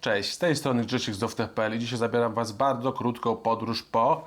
Cześć, z tej strony Grzesiek z i dzisiaj zabieram Was bardzo krótką podróż po...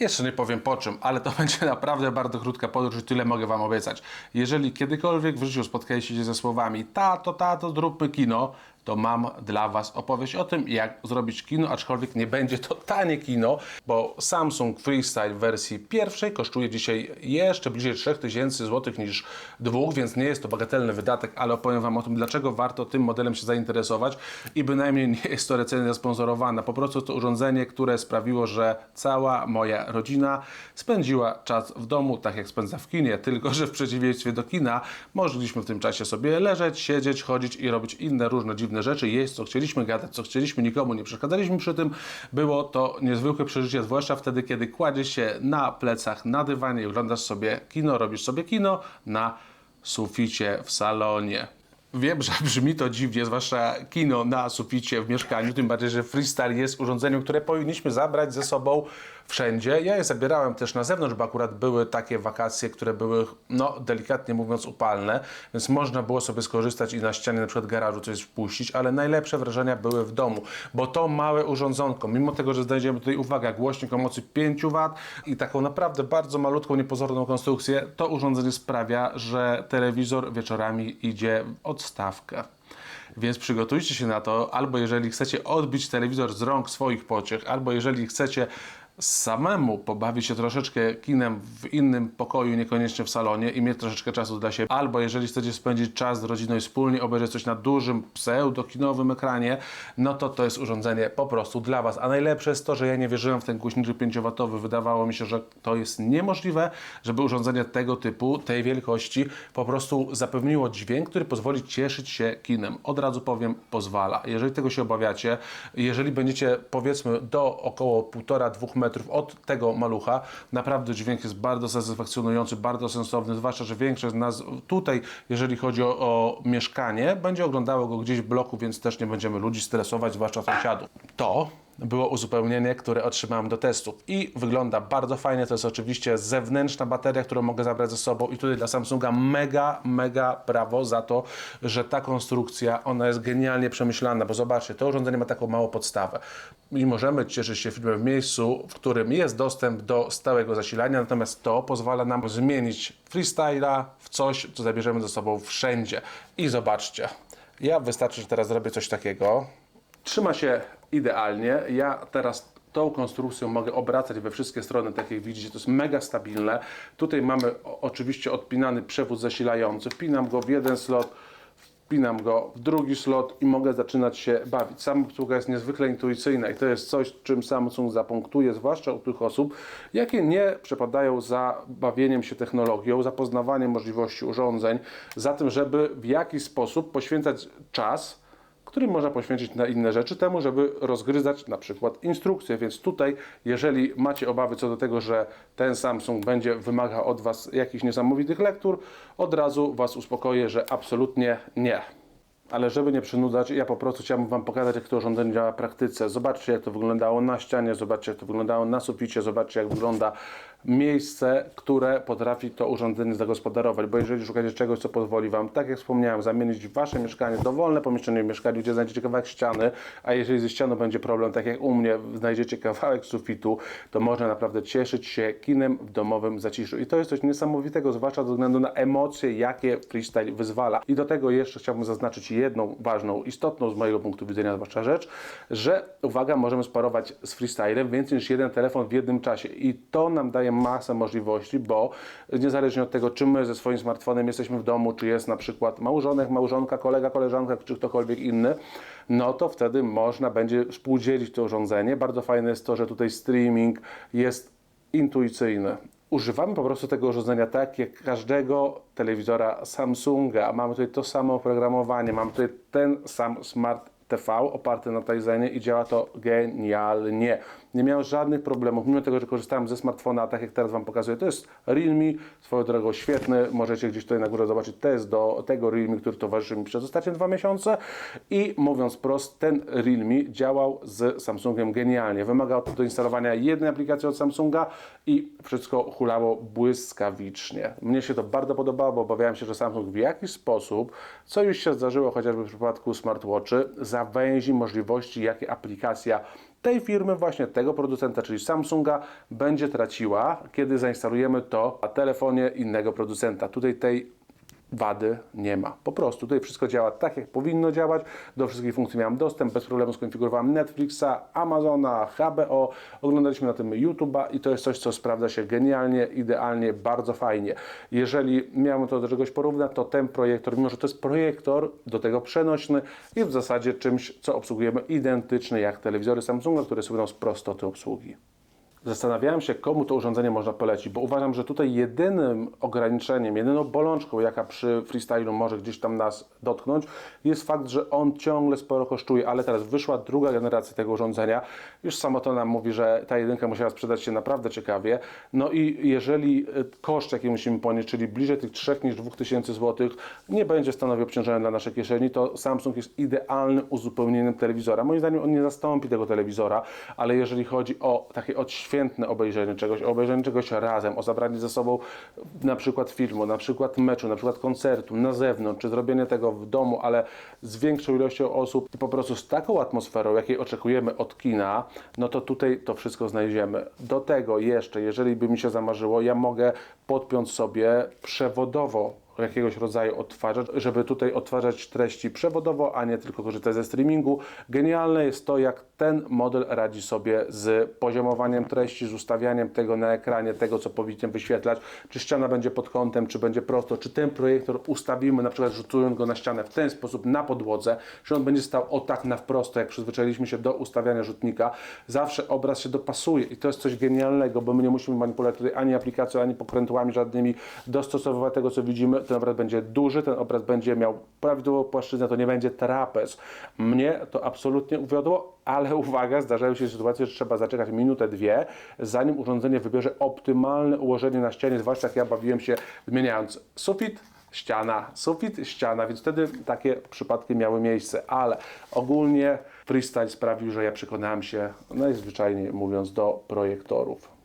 Jeszcze nie powiem po czym, ale to będzie naprawdę bardzo krótka podróż i tyle mogę Wam obiecać. Jeżeli kiedykolwiek w życiu spotkaliście się ze słowami tato, tato, zróbmy kino, to mam dla Was opowieść o tym, jak zrobić kino, aczkolwiek nie będzie to tanie kino, bo Samsung Freestyle w wersji pierwszej kosztuje dzisiaj jeszcze bliżej 3000 zł niż dwóch, więc nie jest to bagatelny wydatek, ale opowiem Wam o tym, dlaczego warto tym modelem się zainteresować i bynajmniej nie jest to recenzja sponsorowana. Po prostu to urządzenie, które sprawiło, że cała moja rodzina spędziła czas w domu, tak jak spędza w kinie, tylko że w przeciwieństwie do kina mogliśmy w tym czasie sobie leżeć, siedzieć, chodzić i robić inne różne dziwne rzeczy, jeść co chcieliśmy, gadać co chcieliśmy, nikomu nie przeszkadzaliśmy przy tym. Było to niezwykłe przeżycie, zwłaszcza wtedy, kiedy kładziesz się na plecach, na dywanie i oglądasz sobie kino, robisz sobie kino na suficie w salonie. Wiem, że brzmi to dziwnie, zwłaszcza kino na suficie w mieszkaniu, tym bardziej, że freestyle jest urządzeniem, które powinniśmy zabrać ze sobą wszędzie. Ja je zabierałem też na zewnątrz, bo akurat były takie wakacje, które były, no delikatnie mówiąc, upalne, więc można było sobie skorzystać i na ścianie na przykład garażu coś wpuścić, ale najlepsze wrażenia były w domu, bo to małe urządzonko, mimo tego, że znajdziemy tutaj, uwaga, głośnik o mocy 5 W i taką naprawdę bardzo malutką, niepozorną konstrukcję, to urządzenie sprawia, że telewizor wieczorami idzie w odstawkę. Więc przygotujcie się na to, albo jeżeli chcecie odbić telewizor z rąk swoich pociech, albo jeżeli chcecie samemu pobawić się troszeczkę kinem w innym pokoju, niekoniecznie w salonie i mieć troszeczkę czasu dla siebie, albo jeżeli chcecie spędzić czas z rodziną i wspólnie obejrzeć coś na dużym, pseudokinowym ekranie, no to to jest urządzenie po prostu dla Was. A najlepsze jest to, że ja nie wierzyłem w ten głośnik 5W. Wydawało mi się, że to jest niemożliwe, żeby urządzenie tego typu, tej wielkości po prostu zapewniło dźwięk, który pozwoli cieszyć się kinem. Od razu powiem, pozwala. Jeżeli tego się obawiacie, jeżeli będziecie powiedzmy do około 1,5-2 od tego malucha, naprawdę dźwięk jest bardzo satysfakcjonujący, bardzo sensowny, zwłaszcza, że większość z nas tutaj, jeżeli chodzi o, o mieszkanie, będzie oglądało go gdzieś w bloku, więc też nie będziemy ludzi stresować, zwłaszcza sąsiadów. To było uzupełnienie, które otrzymałem do testów i wygląda bardzo fajnie. To jest oczywiście zewnętrzna bateria, którą mogę zabrać ze sobą. I tutaj dla Samsunga mega, mega brawo za to, że ta konstrukcja, ona jest genialnie przemyślana, bo zobaczcie, to urządzenie ma taką małą podstawę. I możemy cieszyć się filmem w miejscu, w którym jest dostęp do stałego zasilania, natomiast to pozwala nam zmienić freestyla w coś, co zabierzemy ze sobą wszędzie. I zobaczcie, ja wystarczy, że teraz zrobię coś takiego, Trzyma się idealnie. Ja teraz tą konstrukcją mogę obracać we wszystkie strony, tak jak widzicie, to jest mega stabilne. Tutaj mamy oczywiście odpinany przewód zasilający. Wpinam go w jeden slot, wpinam go w drugi slot i mogę zaczynać się bawić. Sama obsługa jest niezwykle intuicyjna i to jest coś, czym Samsung zapunktuje, zwłaszcza u tych osób, jakie nie przepadają za bawieniem się technologią, za poznawaniem możliwości urządzeń, za tym, żeby w jakiś sposób poświęcać czas, który można poświęcić na inne rzeczy, temu, żeby rozgryzać na przykład instrukcje. Więc tutaj, jeżeli macie obawy co do tego, że ten Samsung będzie wymagał od Was jakichś niesamowitych lektur, od razu Was uspokoję, że absolutnie nie. Ale żeby nie przynudzać, ja po prostu chciałbym Wam pokazać, jak to urządzenie działa w praktyce. Zobaczcie, jak to wyglądało na ścianie, zobaczcie, jak to wyglądało na suficie, zobaczcie, jak wygląda miejsce, które potrafi to urządzenie zagospodarować. Bo jeżeli szukacie czegoś, co pozwoli Wam, tak jak wspomniałem, zamienić Wasze mieszkanie, dowolne pomieszczenie w mieszkaniu, gdzie znajdziecie kawałek ściany, a jeżeli ze ścianą będzie problem, tak jak u mnie, znajdziecie kawałek sufitu, to można naprawdę cieszyć się kinem w domowym zaciszu. I to jest coś niesamowitego, zwłaszcza ze względu na emocje, jakie freestyle wyzwala. I do tego jeszcze chciałbym zaznaczyć jedną ważną, istotną z mojego punktu widzenia zwłaszcza rzecz, że uwaga, możemy sparować z freestylem więcej niż jeden telefon w jednym czasie. I to nam daje masę możliwości, bo niezależnie od tego, czy my ze swoim smartfonem jesteśmy w domu, czy jest na przykład małżonek, małżonka, kolega, koleżanka, czy ktokolwiek inny, no to wtedy można będzie współdzielić to urządzenie. Bardzo fajne jest to, że tutaj streaming jest intuicyjny. Używamy po prostu tego urządzenia tak jak każdego telewizora Samsunga. Mamy tutaj to samo oprogramowanie, mamy tutaj ten sam smart TV oparty na Tizenie i działa to genialnie. Nie miałem żadnych problemów, mimo tego, że korzystałem ze smartfona, tak jak teraz Wam pokazuję, to jest Realme, swoją drogą świetny, możecie gdzieś tutaj na górze zobaczyć test do tego Realme, który towarzyszy mi przez ostatnie dwa miesiące i mówiąc prost, ten Realme działał z Samsungiem genialnie. Wymagał do instalowania jednej aplikacji od Samsunga i wszystko hulało błyskawicznie. Mnie się to bardzo podobało, bo obawiałem się, że Samsung w jakiś sposób, co już się zdarzyło chociażby w przypadku smartwatchy, zawęzi możliwości, jakie aplikacja tej firmy, właśnie tego producenta, czyli Samsunga, będzie traciła, kiedy zainstalujemy to na telefonie innego producenta. Tutaj tej wady nie ma. Po prostu tutaj wszystko działa tak, jak powinno działać. Do wszystkich funkcji miałem dostęp, bez problemu skonfigurowałem Netflixa, Amazona, HBO, oglądaliśmy na tym YouTube'a i to jest coś, co sprawdza się genialnie, idealnie, bardzo fajnie. Jeżeli miałem to do czegoś porównać, to ten projektor, mimo że to jest projektor, do tego przenośny, jest w zasadzie czymś, co obsługujemy identyczny jak telewizory Samsunga, które słyną z prostoty obsługi. Zastanawiałem się, komu to urządzenie można polecić, bo uważam, że tutaj jedynym ograniczeniem, jedyną bolączką, jaka przy freestylu może gdzieś tam nas dotknąć, jest fakt, że on ciągle sporo kosztuje, ale teraz wyszła druga generacja tego urządzenia. Już samo to nam mówi, że ta jedynka musiała sprzedać się naprawdę ciekawie. No i jeżeli y, koszt, jaki musimy ponieść, czyli bliżej tych 3 niż 2000 zł, nie będzie stanowił obciążenia dla naszej kieszeni, to Samsung jest idealnym uzupełnieniem telewizora. Moim zdaniem on nie zastąpi tego telewizora, ale jeżeli chodzi o takie odświętne obejrzenie czegoś, o obejrzenie czegoś razem, o zabranie ze sobą na przykład filmu, na przykład meczu, na przykład koncertu na zewnątrz, czy zrobienie tego w domu, ale z większą ilością osób i po prostu z taką atmosferą, jakiej oczekujemy od kina, no to tutaj to wszystko znajdziemy. Do tego jeszcze, jeżeli by mi się zamarzyło, ja mogę podpiąć sobie przewodowo jakiegoś rodzaju odtwarzacz, żeby tutaj odtwarzać treści przewodowo, a nie tylko korzystać ze streamingu. Genialne jest to, jak ten model radzi sobie z poziomowaniem treści, z ustawianiem tego na ekranie, tego co powinien wyświetlać, czy ściana będzie pod kątem, czy będzie prosto, czy ten projektor ustawimy, na przykład rzucując go na ścianę w ten sposób na podłodze, czy on będzie stał o tak na wprost, jak przyzwyczailiśmy się do ustawiania rzutnika. Zawsze obraz się dopasuje i to jest coś genialnego, bo my nie musimy manipulować tutaj ani aplikacją, ani pokrętłami żadnymi, dostosowywać tego, co widzimy. Ten obraz będzie duży, ten obraz będzie miał prawidłową płaszczyznę, to nie będzie trapez. Mnie to absolutnie uwiodło, ale uwaga, zdarzają się sytuacje, że trzeba zaczekać minutę, dwie, zanim urządzenie wybierze optymalne ułożenie na ścianie, zwłaszcza jak ja bawiłem się zmieniając sufit, ściana, sufit, ściana, więc wtedy takie przypadki miały miejsce, ale ogólnie freestyle sprawił, że ja przekonałem się, najzwyczajniej mówiąc, do projektorów.